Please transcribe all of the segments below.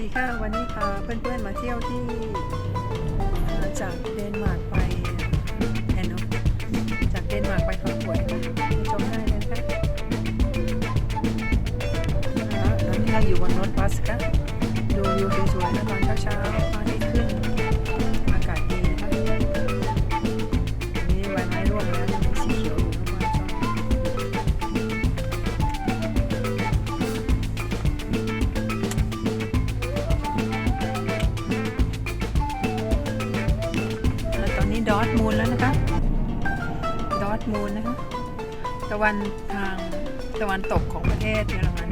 ดีค่ะวันนี้พาเพื่อนๆมาเที่ยวที่จากเดนมาร์กไปแอนนจากเดนมาร์กไปฟังขวดค่ะไปชมได้เลยค่ะอ่าตอนนี้เราอยู่บนรถบัสค่ะดูวิวสวยๆนะตอนเช้าๆ ทมูลแล้วนะคะ ดอทมูลนะคะ ตะวันทางตะวันตกของประเทศเยอรมัน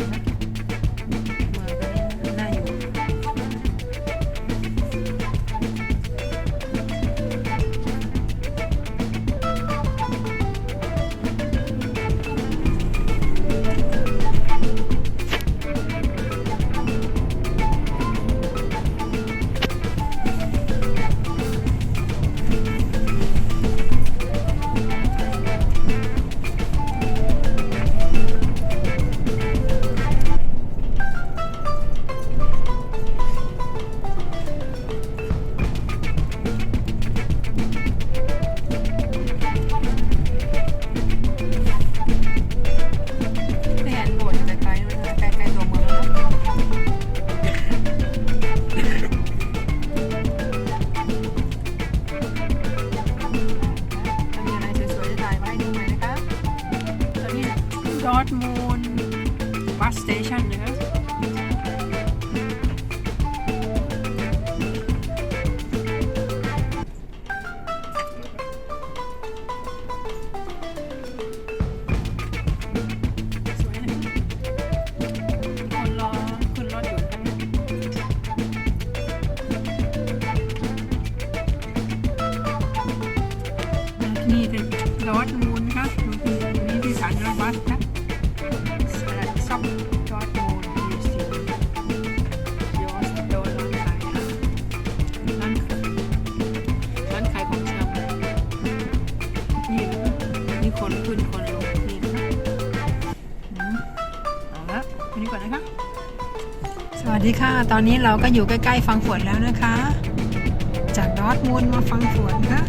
ดอทมูีคนขึ้นคนลงนี่เอาละแค่นี้ก่อนนะคะ สวัสดีค่ะ ตอนนี้เราก็อยู่ใกล้ ๆ ฟังฝวนแล้วนะคะ จากดอทมูลมาฟังฝวนค่ะ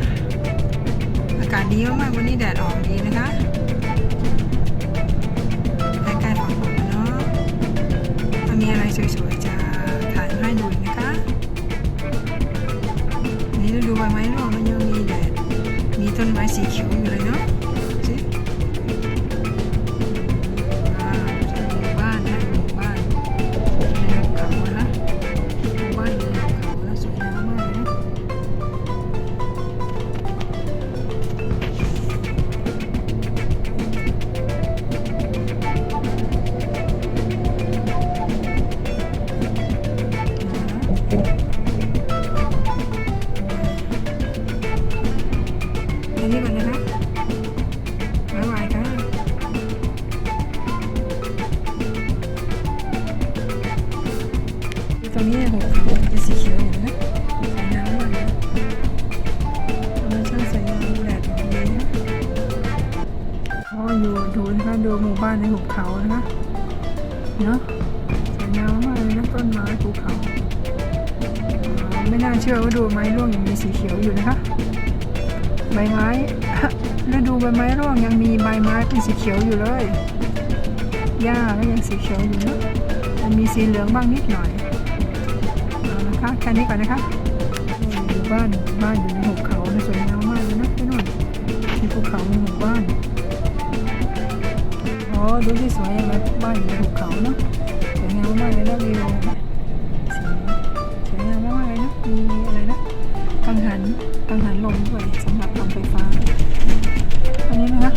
อากาศดีมากๆวันนี้แดดออกดีนะคะใกล้ๆฝั่งผมเนาะถ้ามีอะไรสวยๆจะถ่ายให้ดูนะคะนนี้ฤดูใบไม้ร่วงมันยังมีแดดมีต้นไม้สีเขียวอยู่เลยเนาะ ดูหมู่บ้านในหุบเขานะคะเนาะสวยงามมากเลยนะต้นไม้ภูเขา ไม่น่าเชื่อว่าดูไม้ร่วงยังมีสีเขียวอยู่นะคะ ใบไม้ฤดูใบไม้ร่วงยังมีใบไม้เป็นสีเขียวอยู่เลยหญ้าก็ยังสีเขียวอยู่นะมันมีสีเหลืองบ้างนิดหน่อยเอานะคะแค่นี้ก่อนนะคะอยู่บ้านบ้านอยู่ในหุบเขานสวยงามมากเลยนะพี่นุ่นมีภูเขามีหมู่บ้าน ดูที่สวยยังไงบ้านอยู่ในเขาเนาะสวยงามมากเลยนะวิวสีสวยงามมากเลยนะมีอะไรนะกังหันกังหันลมด้วยสำหรับทำไฟฟ้า อันนี้นะคะ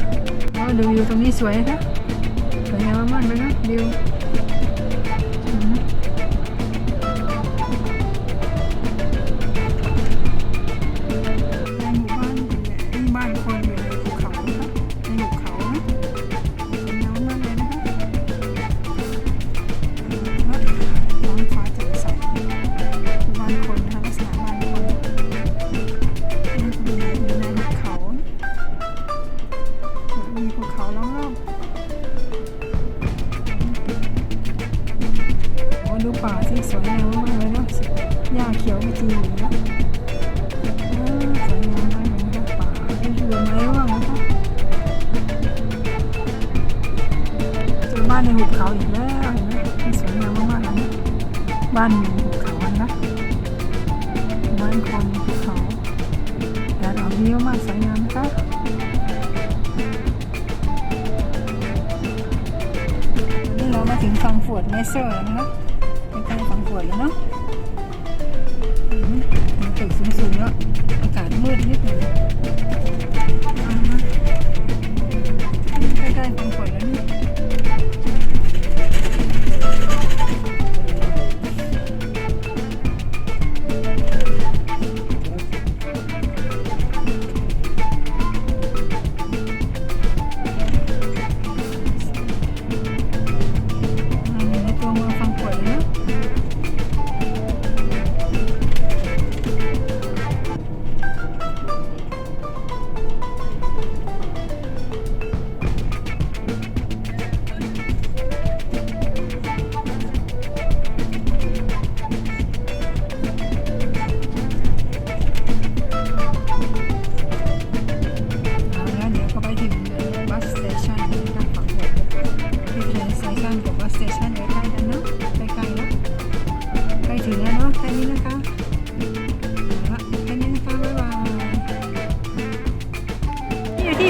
แล้วดูวิวตรงนี้สวยนะสวยงามมากเลยนะวิว ดูป่าที่สวยงามมากเลยเนาะหญ้าเขียวขจีองเงี้ยสวยงามมากเลยนะป่าเป็นอยู่ไหมว่างนะเจอบ้านในหุบเขาอีกแล้วเห็นไหมที่สวยงามมากๆเลยนะบ้านในหุบเขานะบ้านคนภูเขาแดดออกดีมากสวยงามนะคะถึงฟังฟวดแมสเซอร์นะคะ ใกล้ฝั่งฟวดแล้วเนาะอืมมีตึกสูงๆแล้วอากาศมืดนิดหนึ่งใกล้ๆฟังฟว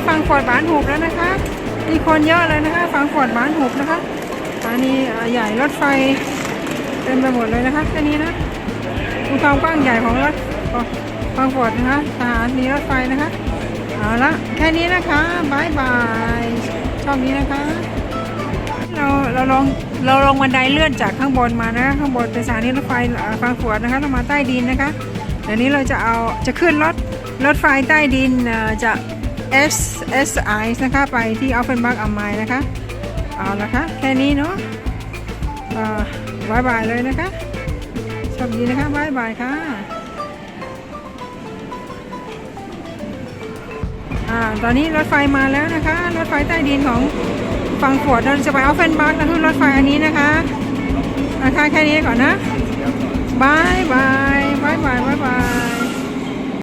ฟังฟอร์ดบานหุบแล้วนะคะมีคนเยอะเลยนะคะฟังฟอร์ดบานหุบนะคะสถานีใหญ่รถไฟเต็มไปหมดเลยนะคะแค่นี้นะดูความกว้างใหญ่ของรถฟังฟอร์ดนะคะสถานีรถไฟนะคะเอาละแค่นี้นะคะบายบายชอบนี้นะคะ เราเราลองเราลงบันไดเลื่อนจากข้างบนมานะคะข้างบนเป็นสถานีรถไฟฟังฟวร์ตนะคะเรามาใต้ดินนะคะเดี๋ยวนี้เราจะเอาจะขึ้นรถรถไฟใต้ดินจะ S S I นะคะ ไปที่อัลเฟนบักอัมไมนะคะ เอาละคะ แค่นี้เนาะบายบายเลยนะคะชอบดีนะคะบายบายค่ะอ่าตอนนี้รถไฟมาแล้วนะคะ รถไฟใต้ดินของฝั่งขวดเราจะไปเอาเฟนบักนะขึ้นรถไฟอันนี้นะคะนะคะแค่นี้ก่อนนะบายบายบายบายบายบาย